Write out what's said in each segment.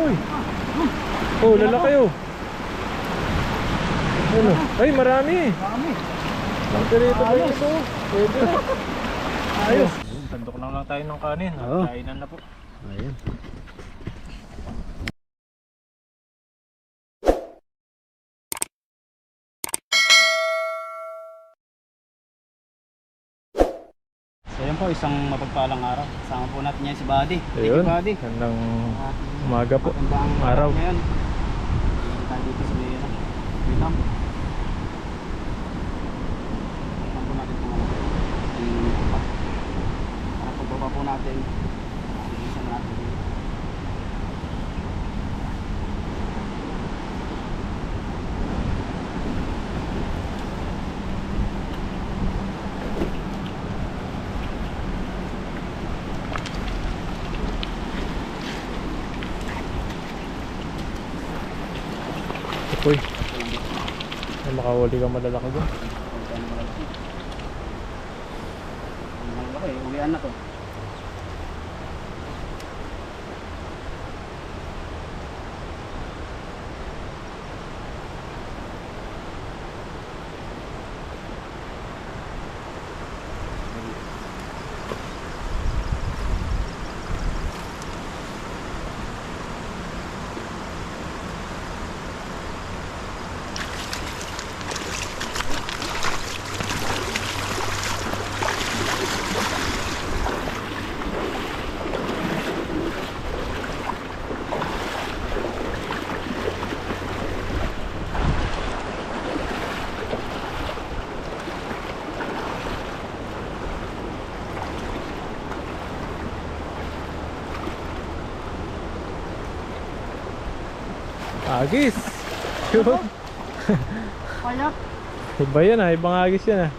boy. Oh, lalaki oh. Ano? Ay, marami. Marami. Ang pirito ba iso? Pwede na. Ayos. Tandok lang lang tayo ng kanin. Kainan na po. Ayun. Po, isang mapagpalang araw. Kasama po natin yan si Buddy. Thank you, Ayun. Buddy. Gandang Ating umaga po. magandang Araw. Ngayon. Tayo dito sa may ano, Vietnam. Tingnan po natin kung ano. Pagbaba po natin, isa na natin. Uy. Ay, makahuli ka malalaki doon. Ang malalaki, uwian na to. Agis! Yun. Kaya? Iba yan ah. Ibang agis yan ah.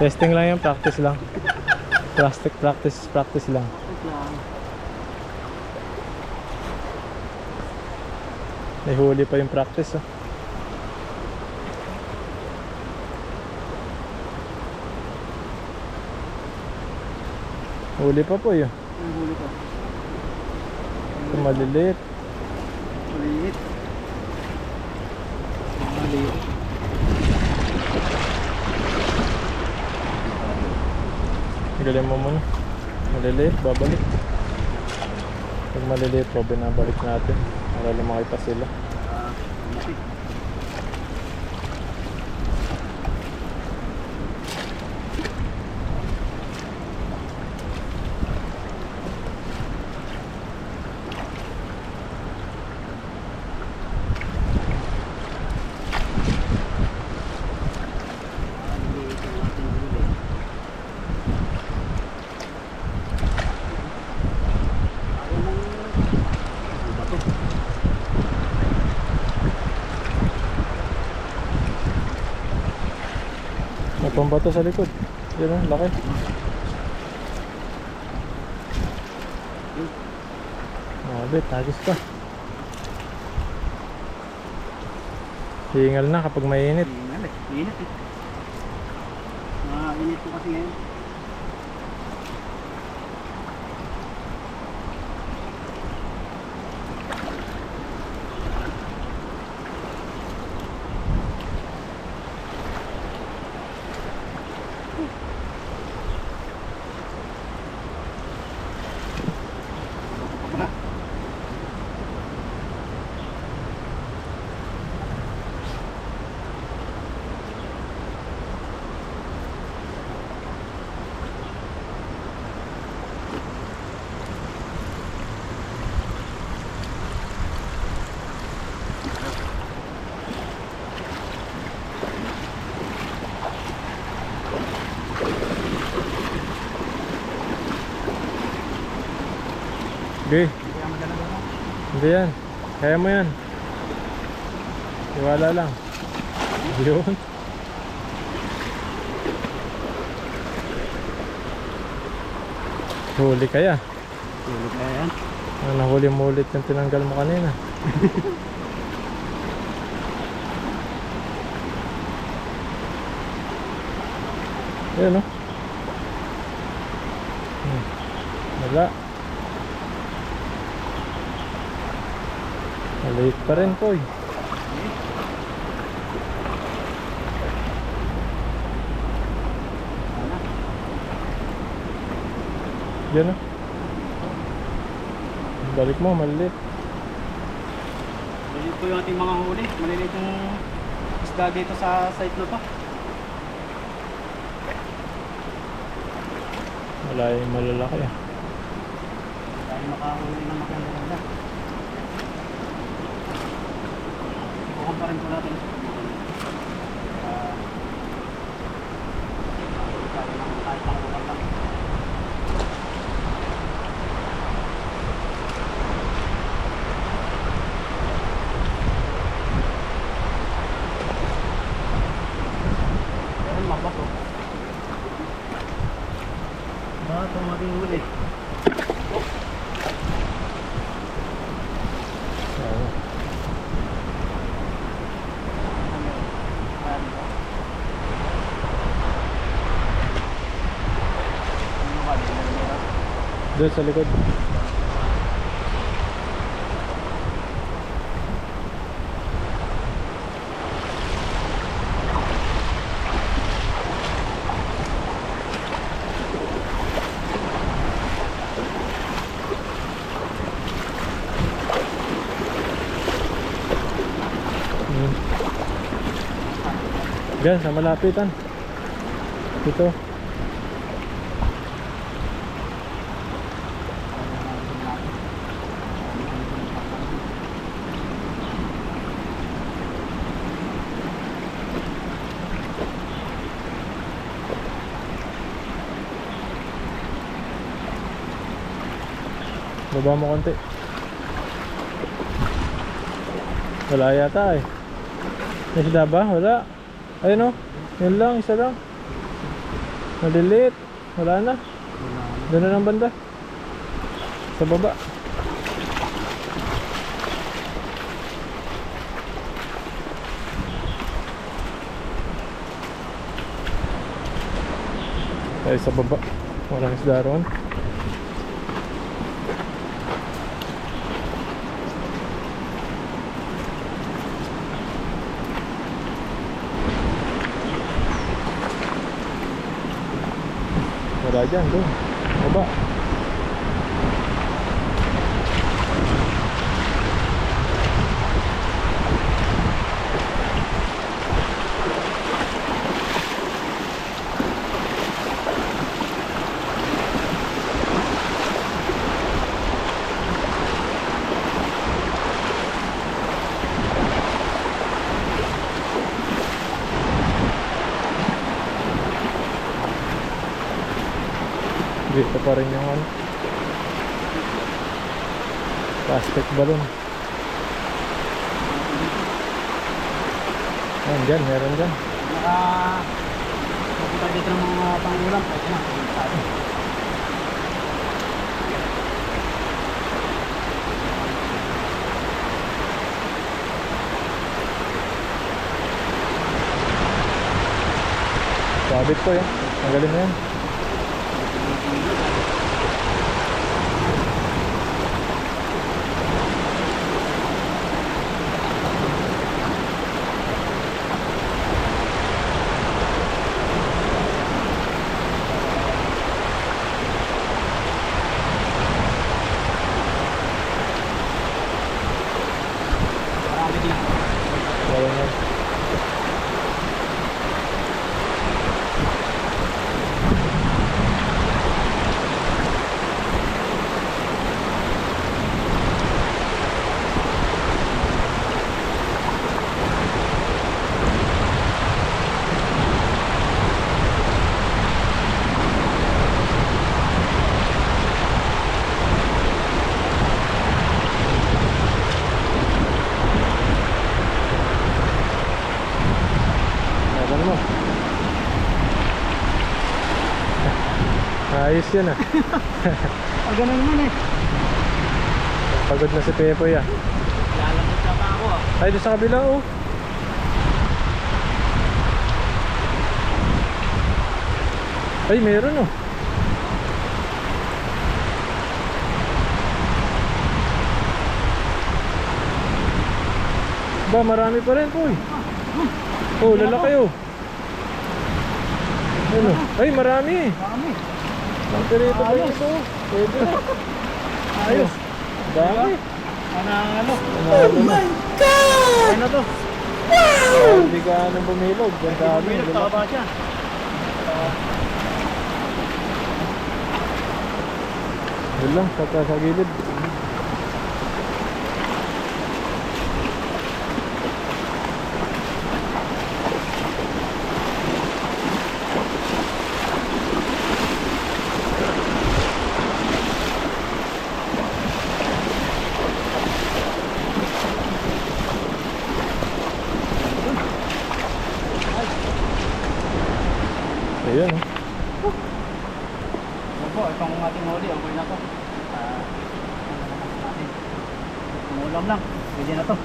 Testing lang yan. Practice lang. Plastic practice. Practice lang. May huli pa yung practice ah. Huli pa po yun. Huli ko. Ito maliliit. Maliit. Maliit. Galing mo muna. Maliliit, babalik. Pag maliliit po, binabalik natin. Para lumaki pa sila. Ah, mati. Ah, maliit ang ating huli. Ayaw mong... Ano ba to? May pambato sa likod. Yun ang laki. Mabit, agis pa. Hingal na kapag mainit. Init eh. Init eh. Mainit po kasi ngayon. Okay, Kaya madala ba? Hindi yan. Kaya mo yan. Iwala lang. Yun. Huli kaya. Tulog na yan. Ano, nahuli mo ulit yung tinanggal mo kanina. Yan o. Hmm. Wala. Maliit pa rin, Koy. Ano? Yan ah. Balik mo, maliit. Maliliit po yung ating mga huli. Maliliit yung isda dito sa site na to. Wala yung malalaki ah. Dahil makahuli ng maganda-ganda. Ikukumpara rin po natin. Ah, tayo ng kahit ng ulan lang. Ayun, mabato. Bato ang ating huli. Oo. Doon sa likod. Diyan, sa malapitan. Ito. Baba mo konti. Wala yata eh. May isda ba? Wala. Ayun o. Yun lang, isa lang. Maliliit. Wala na. Doon na ng banda. Sa baba. Tayo sa baba. Walang isda roon. Dyan, doon. Baba. Dito pa rin yung ano. Plastic balloon. Ayan, dyan, meron dyan. Naka... Pupunta dito ng mga pangulam. Pwede na. Sabi. Sabit ko yan. Ang galing na yan. Ayos yun ah. Pag ganun naman eh. Pagod na si Pepoy ah. Lalamot na pa ako ah. Ay, doon sa kabila oh. Ay, meron oh. Ba, marami pa rin po eh. Ah, ah. Oh, lalaki oh. Ano? Ay, marami eh. Marami. Pirito pa Ayos. ito. Pwede na. Ayos. Dami. Manalo. Panalo na. Ano to? Oh, Hindi ka nang bumilog. Ang dami. Lalaki. taba siya. Yun lang, sa, sa gilid. Ayan, oh. Yan po, itong ating huli, okay na to. Ah, ano naman natin. Umulam lang, pwede na to.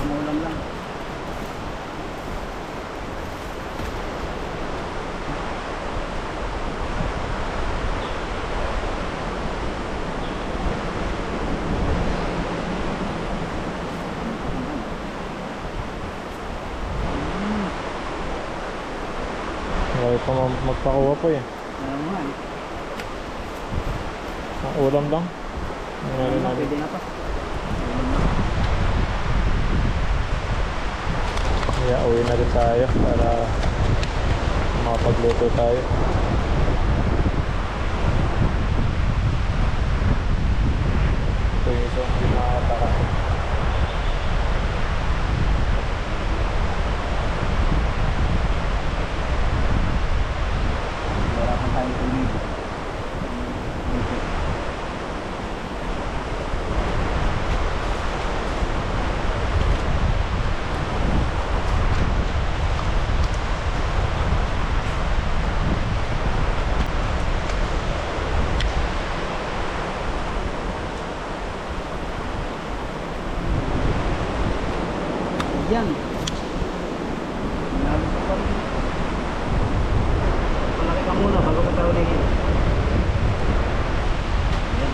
Umulam lang. Marami pa ma- magpakuha po eh. Ano nga eh. Ang ulam lang. Ang Ano meron na, pwede na lang. Kaya uwi na rin tayo para makapagluto tayo. Ito yung isang hindi makakataka. Wala pang tayong tubig. Yan. Nalo pa rin. Malaki ka muna bago ka tawag din. Yan.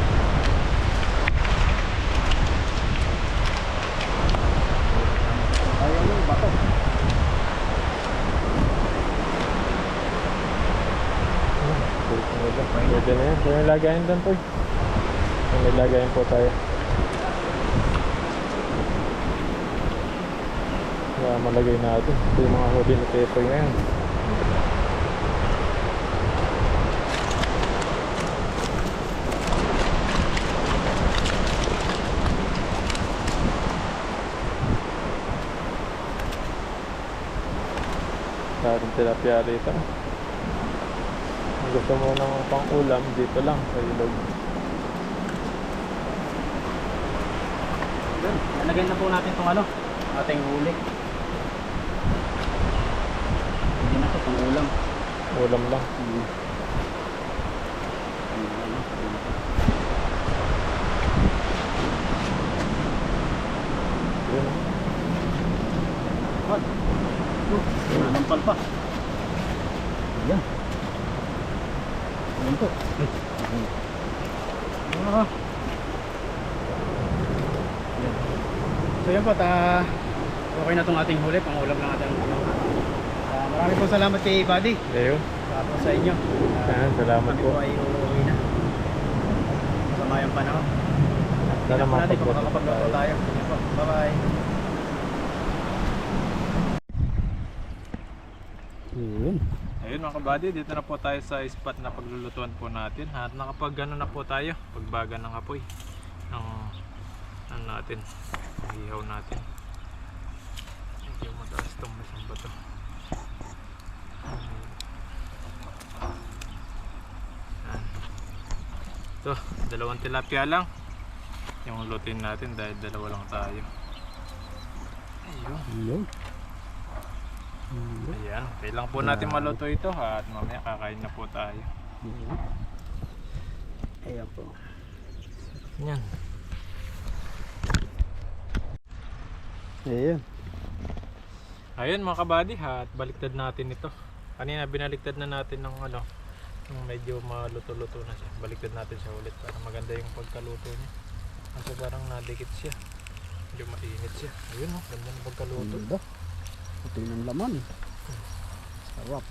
Ayaw mo, bato. Pwede na yan. Pwede na lagayin doon po. May lagayin po tayo. Kaya malagay natin. Ito yung mga huli ni Pepoy ngayon. Dating tilapia rito. Gusto mo ng pang ulam, dito lang sa ilog. Yan. Nalagay na po natin itong ano, ating huli. Hindi na ito, pang ulam. Lang. Hmm. Pang ulam na, pwede na to. Yun. What? Oh, nanampal pa. Ayan. Ayan po. Ayan. So yan po, ta okay na itong ating huli, pang ulam lang natin. Ah, marami po salamat kay Buddy. Leo. Tapos sa inyo. Ah, Ayan, salamat kami po. po ay uuwi na. Masama yung panahon. Sana makapagluto tayo. Bye-bye. Yun. Ayun mga kabady, dito na po tayo sa spot na paglulutuan po natin. At nakapag ano na po tayo, pagbaga ng apoy ng ano natin, ihaw natin. Medyo mataas itong masang bato. Ito, dalawang tilapia lang yung lutuin natin dahil dalawa lang tayo. Ayun. Yun. Ayan, kailangan po natin maluto ito at mamaya kakain na po tayo. Ayan po. Yan. Ayan. Ayun mga kabady at baliktad natin ito. Kanina binaliktad na natin ng ano Nung medyo maluto-luto na siya. Baliktad natin siya ulit para maganda yung pagkaluto niya. Kasi parang nadikit siya. Medyo mainit siya. Ayun oh, ganda ng pagkaluto. Ganda. Puti ng laman. Sarap.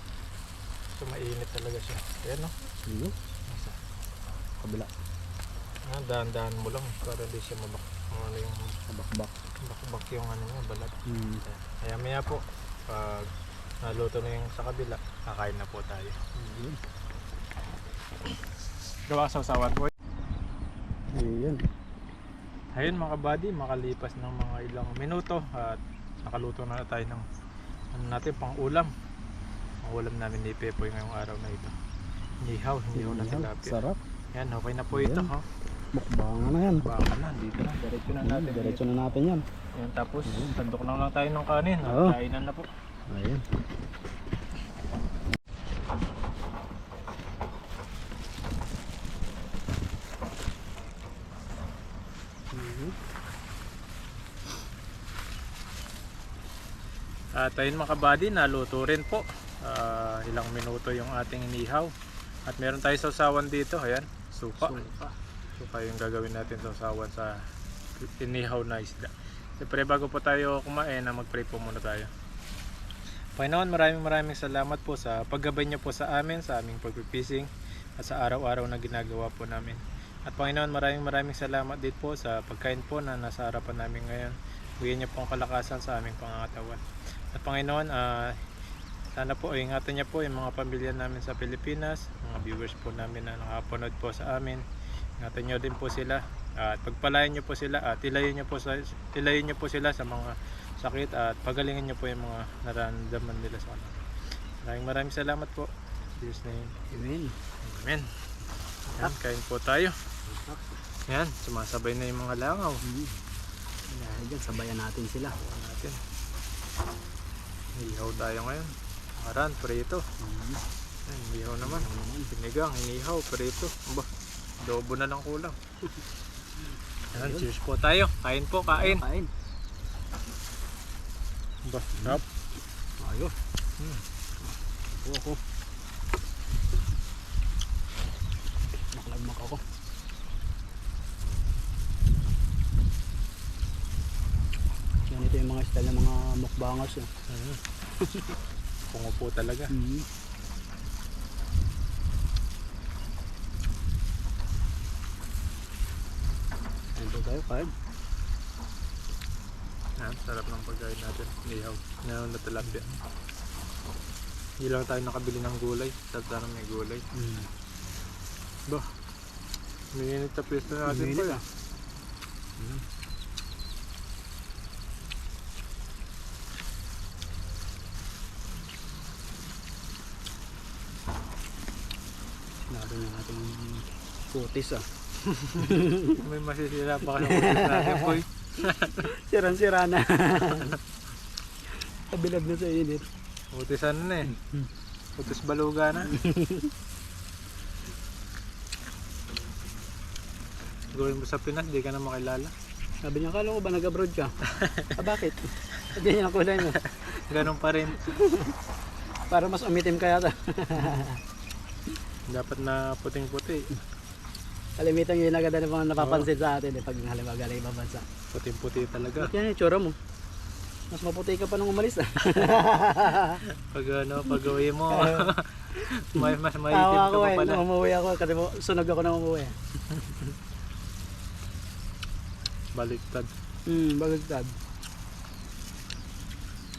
So mainit talaga siya. Ayan oh. Iyo. Nasa. Kabila. Ah, dahan-dahan mo lang para hindi siya mabak. Ano yung Kabakbak. bakbak yung ano niya, balat. Hmm. Kaya maya po, pag naluto na yung sa kabila, kakain na po tayo. Ayun. Gawa sa usawan po. Ayun. Ayun mga buddy, makalipas ng mga ilang minuto at nakaluto na tayo ng ano natin pang ulam. Ang ulam namin ni Pepoy ngayong araw na ito. Nihaw, nihaw na tilapia. Sarap. Yan, okay na po ito Ayan. ha. Mukbangan na yan. Baka na, dito na. Diretso na Hmm, natin. Diretso na natin yan. Yan, tapos sandok na lang tayo ng kanin. Oo. Kainan na po. Ayun. At ayun mga kabady, naluto rin po. Ah, ilang minuto yung ating inihaw. At meron tayo sausawan dito, ayan, supa. Suka. Supa yung gagawin natin sausawan sa inihaw na isda. Siyempre bago po tayo kumain, na mag-pray po muna tayo. Panginoon, maraming maraming salamat po sa paggabay niyo po sa amin, sa aming pagpipishing at sa araw-araw na ginagawa po namin. At Panginoon, maraming maraming salamat din po sa pagkain po na nasa harapan namin ngayon. Bigyan niyo po ang kalakasan sa aming pangangatawan. At Panginoon, ah, sana po ingatan niya po yung mga pamilya namin sa Pilipinas, mga viewers po namin na nakapanood po sa amin. Ingatan niyo din po sila at pagpalain niyo po sila at ilayo niyo po sa ilayo niyo po sila sa mga sakit at pagalingan niyo po yung mga nararamdaman nila sa kanila. Maraming maraming salamat po. Jesus name. Amen. Amen. Yan, kain po tayo. Yan, sumasabay na yung mga langaw. Mhm. Dahil dyan, sabayan natin sila. Natin. Ihaw tayo ngayon. Aran, prito. Mhm. Yan, ihaw naman. Pinigang, inihaw, prito. Ba, dobo na lang kulang. Yan, cheers po tayo. Kain po, kain. Kain. Ba, sarap. Ayos. Hmm. Ako ako. Makalagmak ako. Yan ito yung mga style ng mga mukbangers. Eh. Mm. Kungo po talaga. Mm. Kain po tayo, kain. Yan, sarap ng pagkain natin. Inihaw. Inihaw na tilapia. Hindi lang tayo nakabili ng gulay. Sarap sana may gulay. Mm. Ba, minit na pwesto natin Minit po. ah. Mm. Yung ating putis ah. May masisira pa kasi ulit natin po. Siran-sira na. Kabilad na sa init. Utisan na eh. Utis baluga na. Gawin mo sa Pinas, di ka na makilala. Sabi niya, kala ko ba nag-abroad ka? ah, bakit? Niya ang kulay mo. Ganun pa rin. Para mas umitim ka yata. Dapat na puting-puti. Kalimitan yung agad na mga napapansin sa atin eh, pag halimbawa galing ibang bansa. Puting-puti talaga. Ba't yan yung tsura mo? Mas maputi ka pa nung umalis ah. Pag ano, pag uwi mo, may, mas maitim Tawa ka ako pa eh, pala. nung umuwi ako kasi sunog ako nung umuwi. Baliktad. Hmm, bagagtad.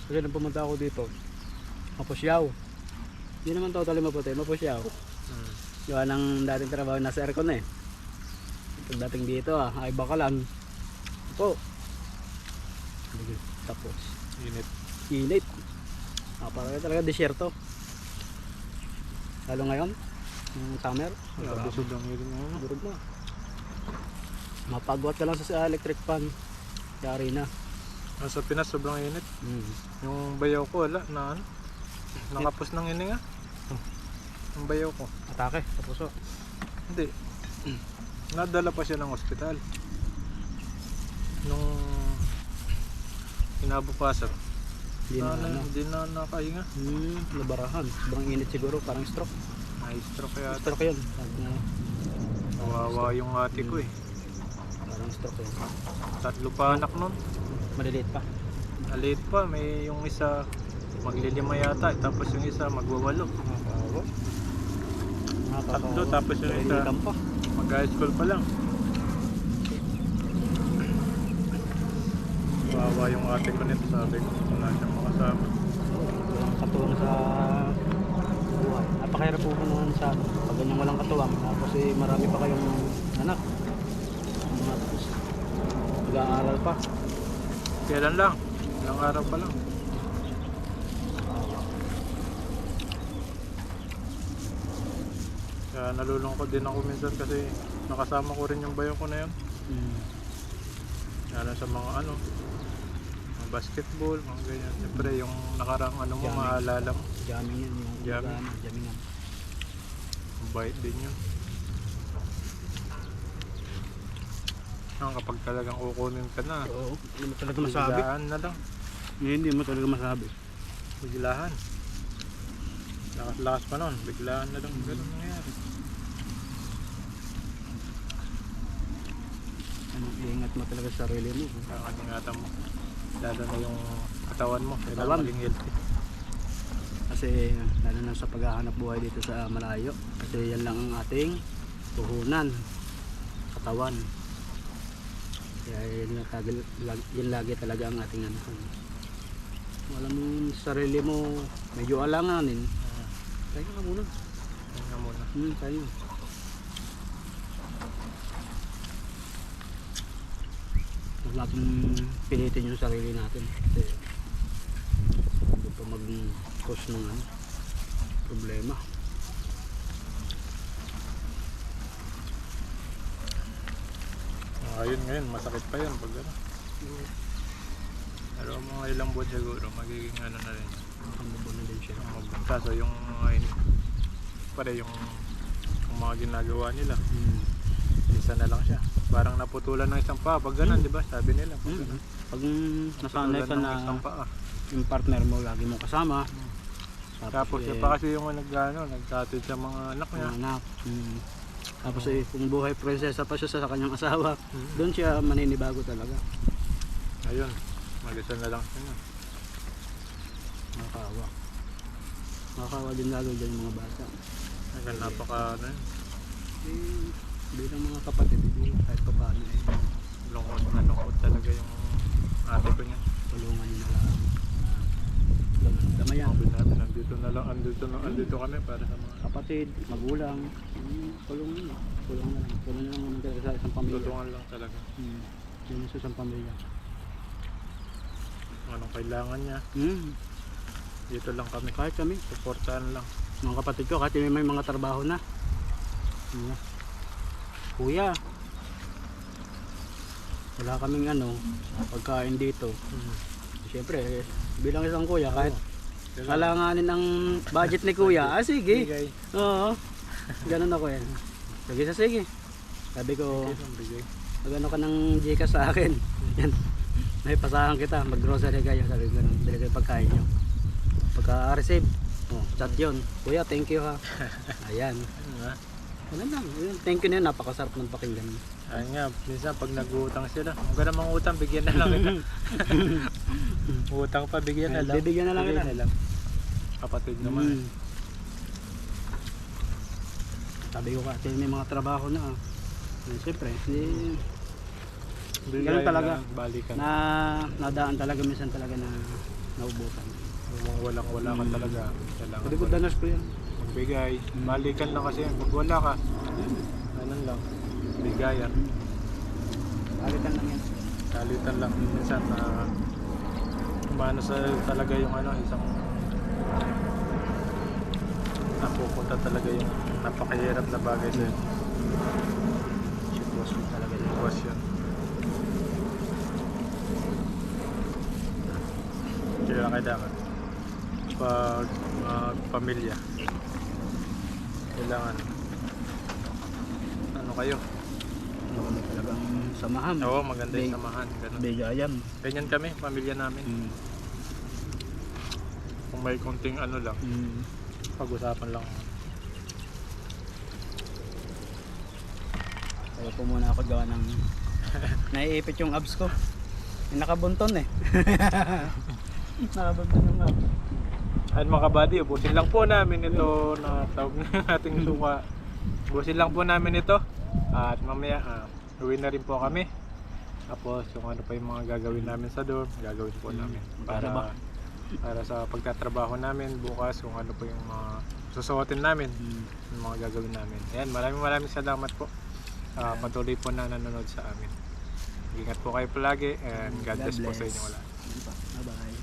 Kasi nung pumunta ako dito, mapusyaw. Hindi naman totally maputi, mapusyaw. Gawa ng dating trabaho nasa aircon eh. Pagdating dito ah, ay baka lang. Po. Tapos, Init. init. Ah, parang talaga desierto. Lalo ngayon, yung summer, sobrang init mo. durog mo. Mapagwat ka lang sa sa electric fan. Yari na. Nasa Pinas sobrang init. Mm. Yung bayaw ko wala na ano. Nakapos ng hininga. Yung bayaw ko. Atake, sa puso. Hindi. Nadala pa siya ng ospital. Nung kinabukasan. Hindi na, na, ano. Hindi na nakahinga. Hmm, labarahan. Sobrang init siguro, parang stroke. Kaya. Stroke yun. Sabi niya, Kawawa yung ate ko eh. parang stroke yun. Tatlo pa anak nun. Maliliit pa. Maliit pa, may yung isa maglilima yata, tapos yung isa magwawalo. Tatlo, tapos yung isa mag-high school pa lang. Kawawa yung ate ko nito, sabi ko, wala siyang makasama. Walang katuwang sa buhay. Napakahirap po naman sa pag ganyan walang katuwang. Tapos eh, marami pa kayong anak. Tapos nag-aaral pa. Kailan lang? Ilang araw pa lang. Kaya nalulungkot din ako minsan kasi nakasama ko rin yung bayo ko na yun. Mm. Lalo sa mga ano, mga basketball, mga ganyan. Siyempre yung nakarang ano mo, Jamming. maalala mo. Jamming yan. Yung Jamming. Jamming yan. Mabait din yun. Ang kapag talagang kukunin ka na, Oo. Hindi mo talaga masabi. biglaan na lang. Hindi mo talaga masabi. Biglahan. Lakas-lakas pa nun, biglaan na lang. Ganun nangyayari. Ano, iingat mo talaga sa sarili mo. Kaya ingatan mo. Lalo na yung katawan mo. Kailangan maging healthy. Kasi lalo na sa paghahanap buhay dito sa malayo. Kasi yan lang ang ating puhunan. Katawan. Kaya yun, yun lagi talaga ang ating ano. Alam mo yung sarili mo medyo alanganin. Uh, Tayo ka muna. yun nga muna. Hmm, tayo. Natin pilitin yung sarili natin. Kasi hindi pa mag-cause ng ano, problema. Ah, yun ngayon, masakit pa yun pag ano. Pero mga ilang buwan siguro, magiging ano na rin. Makamabo na din siya. Kaso yung mga in- pare yung, yung mga ginagawa nila, Hmm. isa na lang siya. Parang naputulan ng isang paa. Pag ganun, di ba? Sabi nila. Pag Hmm. ganun. Pag nasanay ka na ng isang paa. yung partner mo lagi mo kasama. Tapos siya eh, pa kasi yung nagano, nagtatid sa mga anak niya. mga anak. Hmm. Tapos eh, kung buhay prinsesa pa siya sa kanyang asawa, Mm. doon siya maninibago talaga. Ayun, mag-isa na lang siya. Nakakawa. Nakakawa din lalo dyan yung mga bata. Hanggang napaka ano yun, Eh, bilang mga kapatid, eh, kahit pa paano eh, lungkot na lungkot talaga yung ate ko niya. tulungan nyo na lang. Dam- Damayan. Sabi namin, andito na lang, andito, na, andito kami para sa mga Kapatid, magulang, hmm, tulong nyo. Tulong na lang. Tulong na lang naman talaga sa isang pamilya. tulungan lang talaga. Hmm. Yun sa isang pamilya. Anong kailangan niya, Hmm. dito lang kami. Kahit kami, Suportahan lang. mga kapatid ko, kahit may, mga trabaho na. Ano? Kuya, wala kaming ano, pagkain dito. Siyempre, eh, bilang isang kuya, kahit alanganin ang budget ni kuya, ah sige. Oo. Ganun ako yan. Sige sa sige. Sabi ko, Bigay. mag ano ka ng Gcash sa akin. Yan. May pasahan kita, mag-grocery kayo. Sabi ko, ganun, bili kayo pagkain nyo. Pagka-receive, oh, chat yun. Kuya, thank you ha. Ayan. Ganun lang. Yun, Thank you na yun. Napakasarap ng pakinggan. Ayun nga, minsan pag nag-uutang sila, kung gano'n mga utang, bigyan na lang kita. Utang pa, bigyan na lang. bibigyan na lang Bigyan kita. na lang. Kapatid naman. Mm. Sabi ko kasi may mga trabaho na. ah. Eh, Siyempre, hindi, Bigay Ganun talaga. lang, balikan. na nadaan talaga minsan talaga na naubusan. Kung walang wala ka Mm. talaga, kailangan Sabi ko, danas ko yan. Magbigay. Balikan lang kasi yan. Pag wala ka, ganun lang. Bigayan. Palitan lang yan. Salitan lang. Minsan na umano sa talaga yung ano, isang napupunta talaga yung napakahirap na bagay sa Sitwasyon talaga yun. sitwasyon. Kaya kailangan pag magpamilya kailangan. Ano kayo? Ano talagang samahan. Oo maganda yung samahan ganun. begayan ganyan kami pamilya namin. Mm. kung may konting ano lang mm. pag-usapan lang. Kaya po muna ako gawa ng naiipit yung abs ko. Nakabunton eh. Nakabunton yung abs. Ayun mga kabady, ubusin lang po namin ito na tawag ng ating suka. Ubusin lang po namin ito. At mamaya, ah, uwi na rin po kami. Tapos yung ano pa yung mga gagawin namin sa dorm, gagawin po Hmm, namin. Para, para sa pagtatrabaho namin bukas, kung ano po yung mga susuotin namin, Hmm. yung mga gagawin namin. Ayan, maraming maraming salamat po. Ayan. patuloy po na nanonood sa amin. Ingat po kayo palagi and God, bless, po sa inyo wala. Bye bye.